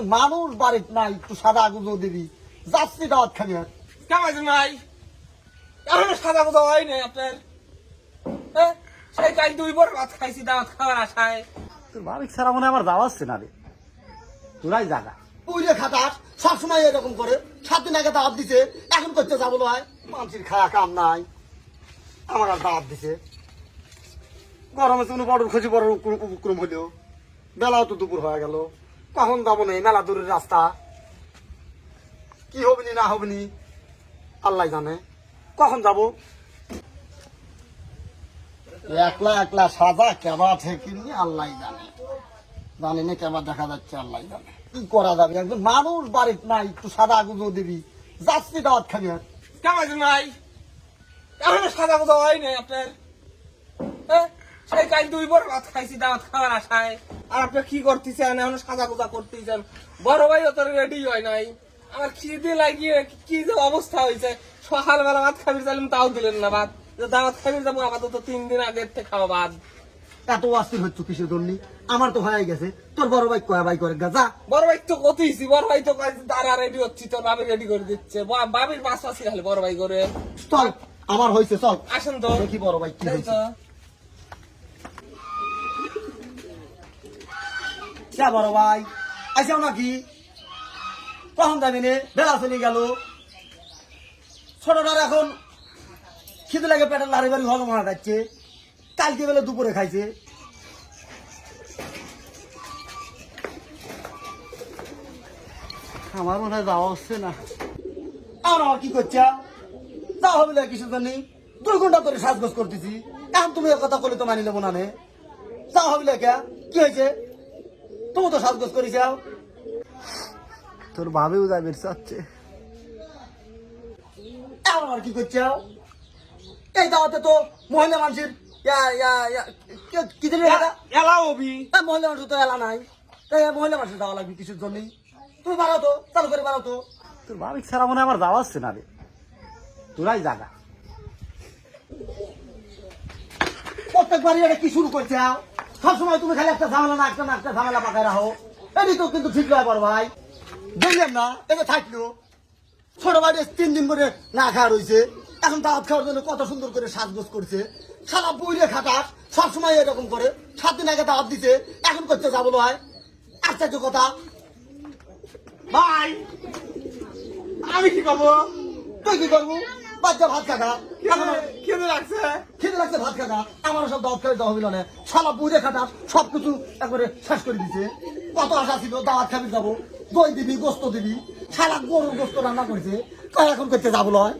একজন মানুষ বাড়িত নাই একটু সাদা গুজো দিবি। যাচ্ছি দাওয়াত খাবি আর কেমন নাই এখনও সাদা কথা হয় নাই আপনার? হ্যাঁ? সেই কাল দুই বড় ভাত খাইছি দাওয়াত খাওয়ার আশায়। তোর বাবিক ছাড়া মনে আমার আসছে না রে। তোরাই জাগা। পুইলে খাটাস সবসময় এরকম করে। সাত দিন আগে দাওয়াত দিছে এখন করতে যাব নয় মানুষের খায়া কাম নাই। আমার আর দাওয়াত দিছে। গরমে তুমি বড় খুশি বড় উপ- উপক্রম হইল বেলাও তো দুপুর হয়ে গেল। কখন যাব নেই মেলা দূরের রাস্তা। কি হবনি না হবনি আল্লাহ জানে। কখন যাব? একলা একলা সাজা কেবা ঠেকিনি আল্লাহ জানে। জানি না কেবা দেখা যাচ্ছে আল্লাহ জানে। কি করা যাবে? একজন মানুষ বাড়িতে নাই একটু সাদা গুজো দিবি। যাচ্ছি দাওয়াত খাবি আর কেমন নাই এখনও সাদা কথা হয় নাই আপনার? হ্যাঁ? সেই কাল দুই বড় ভাত খাইছি দাওয়াত খাওয়ার আশায়। আর আপনি কি করতেছেন? এখনও সাদা কথা করতেছেন। বড় ভাই তো রেডি হয় নাই। আমার খিদে লাগিয়ে কি যে অবস্থা হয়েছে। সকালবেলা ভাত খাবি চাইলাম তাও দিলেন না ভাত। দাওয়াত খাবি যাব আপাতত তিন দিন থেকে খাওয়া ভাত এত অস্থির হচ্ছে কিসের জন্য? আমার তো হয়ে গেছে। তোর বড় ভাই কয়া ভাই করে? গা যা বড় ভাই তো কতইছি বড় ভাই তো তারা রেডি হচ্ছি তোর বাবি রেডি করে দিচ্ছে। বাবির পাশ পাশে খালি বড় ভাই করে। চল আমার হয়েছে চল। আসেন তো। দেখি বড় ভাই কি হয়েছে। তো। যা বড় ভাই আইসাও নাকি? কখন যাবি নে? বেলা চলে গেল। ছোটটার এখন খিদে লাগে পেটের লারি বাড়ি হজম যাচ্ছে। কালকে বেলা দুপুরে খাইছে। আমার মনে হয় যাওয়া হচ্ছে না। আর আমার কি করছে? যাওয়া হবে না কিছু জানি দুই ঘণ্টা ধরে সাজগোজ করতেছি। এখন তুমি কথা বলে তো মানি নেব না। নে যাওয়া হবে কে? কি হয়েছে? তুমি তো সাজগোজ করিস তোর ভাবেও যাবে চাচ্ছে আর কি করছে এই দাওয়াতে তো মহিলা মানুষের ইয়া- ইয়া- ইয়া- কি- কি এলা হবি মহিলা মানুষ তো এলা নাই। তাই মহিলা মানুষের যাওয়া লাগবে কিছুর জন্যই। তুমি বাড়াও তো চালু করে বাড়াও তো। তোর বাবিক ছাড়া মনে আমার যাওয়া আসছে না রে। তোরাই জাগা। প্রত্যেকবারই এটা কি শুরু করছে সবসময় তুমি খালি একটা ঝামেলা না, একটা না, একটা ঝামেলা পাকায় রাখো। এটি তো কিন্তু ঠিক নয় বড় ভাই। দেখলেন না এটা থাকল। ছোট ভাই তিন দিন করে না খাওয়া রয়েছে। এখন দাওয়াত খাওয়ার জন্য কত সুন্দর করে সাজগোজ করছে। সারা বইরে খাটাস সবসময় এরকম করে। সাত দিন আগে দাওয়াত দিছে, এখন করতে যাব নয় আশ্চর্য কথা। ভাই, আমি কি করব? তুই কি করব? বাচ্চা ভাত খাটা। খেতে লাগছে খেতে লাগছে ভাত খাটা আমার সব দাওয়াত খাই দেওয়া হইল না। সারা বুঝে খাটা, সবকিছু একবারে শেষ করে দিছে। কত আশা ছিল, দাওয়াত খাবি, যাব। দই দিবি, গোস্ত দিবি। সারা গরুর গোস্ত রান্না করেছে। এখন করতে যাব নয়